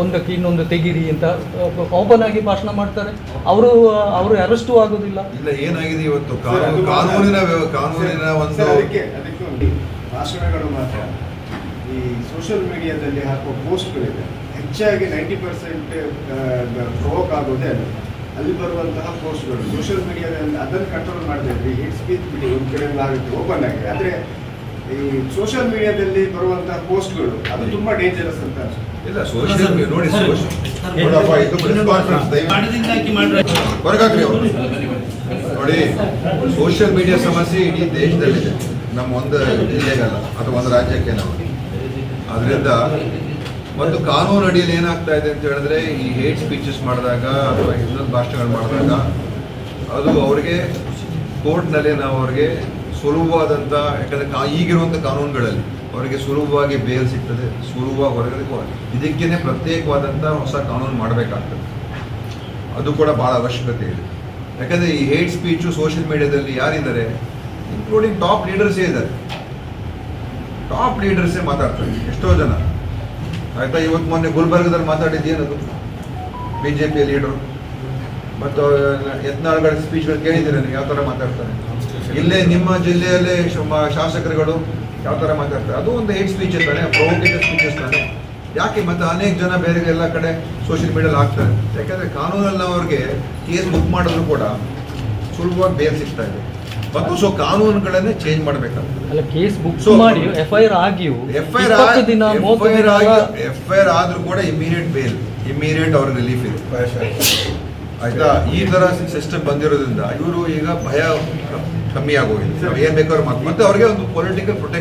ಒಂದಕ್ಕೆ ಇನ್ನೊಂದು ತೆಗಿರಿ ಅಂತ ಓಪನ್ ಆಗಿ ಭಾಷಣ ಮಾಡ್ತಾರೆ. ಅವರು ಅವರು ಅರೆಸ್ಟು ಆಗೋದಿಲ್ಲ. ಇಲ್ಲ ಏನಾಗಿದೆ ಇವತ್ತು? ಕಾನೂನಿನ ಕಾನೂನಿನ ಒಂದು ಭಾಷಣಗಳು ಮಾತ್ರ. ಈ ಸೋಷಿಯಲ್ ಮೀಡಿಯಾದಲ್ಲಿ ಹಾಕುವ ಪೋಸ್ಟ್ಗಳಿದೆ ಹೆಚ್ಚಾಗಿ ನೈಂಟಿ ಪರ್ಸೆಂಟ್ ಪ್ರೋಕ್ ಆಗೋದೇ ಅದು ಅಲ್ಲಿ ಬರುವಂತಹ ಪೋಸ್ಟ್ಗಳು ಸೋಷಿಯಲ್ ಮೀಡಿಯಾದಲ್ಲಿ ಅದನ್ನು ಕಂಟ್ರೋಲ್ ಮಾಡ್ತಾ ಇದ್ರೆ ಹೇಟ್ ಸ್ಪೀಚ್ ಬಿಡಿ ಒಂದು ಕಡೆ ಆಗುತ್ತೆ ಓಪನ್ ಆಗಿದೆ. ಆದರೆ ಈ ಸೋಷಿಯಲ್ ಮೀಡಿಯಾದಲ್ಲಿ ಬರುವಂತಹ ಪೋಸ್ಟ್ಗಳು ಅದು ತುಂಬ ಡೇಂಜರಸ್ ಅಂತ ಅನ್ಸುತ್ತೆ. ಇಲ್ಲ ಸೋಷಿಯಲ್ ನೋಡಿ ನೋಡಪ್ಪ, ಇದು ದಯವಿಟ್ಟು ಹೊರಗಾಕ್ರಿ ಅವರು. ನೋಡಿ ಸೋಷಿಯಲ್ ಮೀಡಿಯಾ ಸಮಸ್ಯೆ ಇಡೀ ದೇಶದಲ್ಲಿದೆ. ನಮ್ಮ ಒಂದು ಜಿಲ್ಲೆಗಲ್ಲ ಅಥವಾ ಒಂದು ರಾಜ್ಯಕ್ಕೆ ನಾವು. ಅದರಿಂದ ಒಂದು ಕಾನೂನು ಅಡಿಯಲ್ಲಿ ಏನಾಗ್ತಾ ಇದೆ ಅಂತ ಹೇಳಿದ್ರೆ ಈ ಹೇಟ್ ಸ್ಪೀಚಸ್ ಮಾಡಿದಾಗ ಅಥವಾ ಇನ್ನೊಂದು ಭಾಷಣಗಳು ಮಾಡಿದಾಗ ಅದು ಅವ್ರಿಗೆ ಕೋರ್ಟ್ನಲ್ಲಿ ನಾವು ಅವ್ರಿಗೆ ಸುಲಭವಾದಂಥ ಯಾಕಂದರೆ ಕಾ ಈಗಿರುವಂಥ ಕಾನೂನುಗಳಲ್ಲಿ ಅವರಿಗೆ ಸುಲಭವಾಗಿ ಬೇಲ್ ಸಿಗ್ತದೆ, ಸುಲಭವಾಗಿ ಹೊರಗಡೆ ಇದಕ್ಕೇನೆ ಪ್ರತ್ಯೇಕವಾದಂಥ ಹೊಸ ಕಾನೂನು ಮಾಡಬೇಕಾಗ್ತದೆ. ಅದು ಕೂಡ ಭಾಳ ಅವಶ್ಯಕತೆ ಇದೆ. ಯಾಕಂದರೆ ಈ ಹೇಟ್ ಸ್ಪೀಚು ಸೋಷಿಯಲ್ ಮೀಡಿಯಾದಲ್ಲಿ ಯಾರಿದ್ದಾರೆ? ಇನ್ಕ್ಲೂಡಿಂಗ್ ಟಾಪ್ ಲೀಡರ್ಸೇ ಇದ್ದಾರೆ. ಟಾಪ್ ಲೀಡರ್ಸೇ ಮಾತಾಡ್ತಾರೆ, ಎಷ್ಟೋ ಜನ. ಆಯ್ತಾ, ಇವತ್ತು ಮೊನ್ನೆ ಗುಲ್ಬರ್ಗದಲ್ಲಿ ಮಾತಾಡಿದ್ದು ಏನದು? ಬಿ ಜೆ ಪಿಯ ಲೀಡರು ಮತ್ತು, ಯತ್ನಾಳ್ಗಳ ಸ್ಪೀಚ್ಗಳು ಕೇಳಿದ್ದೀರ ನೀವು? ಯಾವ ಥರ ಮಾತಾಡ್ತಾರೆ? ಇಲ್ಲೇ ನಿಮ್ಮ ಜಿಲ್ಲೆಯಲ್ಲೇ ಶಮ- ಶಾಸಕರುಗಳು ಯಾವ ಥರ ಮಾತಾಡ್ತಾರೆ? ಅದು ಒಂದು ಹೇಟ್ ಸ್ಪೀಚ್ ತಾನೆ ಪ್ರೊವೋಕೇಟಿವ್ ಸ್ಪೀಚಸ್ ತಾನೆ ಯಾಕೆ ಮತ್ತೆ ಅನೇಕ ಜನ ಬೇರೆ ಎಲ್ಲ ಕಡೆ ಸೋಷಿಯಲ್ ಮೀಡಿಯಲ್ಲಿ ಹಾಕ್ತಾರೆ? ಯಾಕಂದ್ರೆ ಕಾನೂನಲ್ಲಿ ಅವ್ರಿಗೆ ಕೇಸ್ ಬುಕ್ ಮಾಡಿದ್ರು ಕೂಡ ಸುಲಭವಾಗಿ ಬೇಲ್ ಸಿಗ್ತಾ ಇದೆ. ಮತ್ತು ಸೊ ಕಾನೂನುಗಳನ್ನೇ ಚೇಂಜ್ ಮಾಡಬೇಕಾಗ್ತದೆ. ಅಲ್ಲ ಕೇಸ್ ಬುಕ್ ಮಾಡಿ ಎಫ್ ಐ ಆರ್ ಆಗಿಯೂ ಎಫ್ ಐ ಇಪ್ಪತ್ತು ದಿನ ಮೂವತ್ತು ದಿನ ಎಫ್ ಐ ಆರ್ ಆದ್ರೂ ಕೂಡ ಇಮಿಡಿಯೇಟ್ ಬೇಲ್ ಇಮಿಡಿಯೇಟ್ ಅವ್ರ ರಿಲೀಫ್ ಇದೆ. ಆಯ್ತಾ? ಈ ತರ ಸಿಸ್ಟಮ್ ಬಂದಿರೋದ್ರಿಂದ ಇವರು ಈಗ ಭಯ ಕಮ್ಮಿ ಆಗೋಗಿದೆ. ಏನು ಬೇಕಾದ್ರೂ ಮಾತು ಮತ್ತೆ ಅವ್ರಿಗೆ ಒಂದು ಪೊಲಿಟಿಕಲ್ ಪ್ರೊಟೆಕ್ಷನ್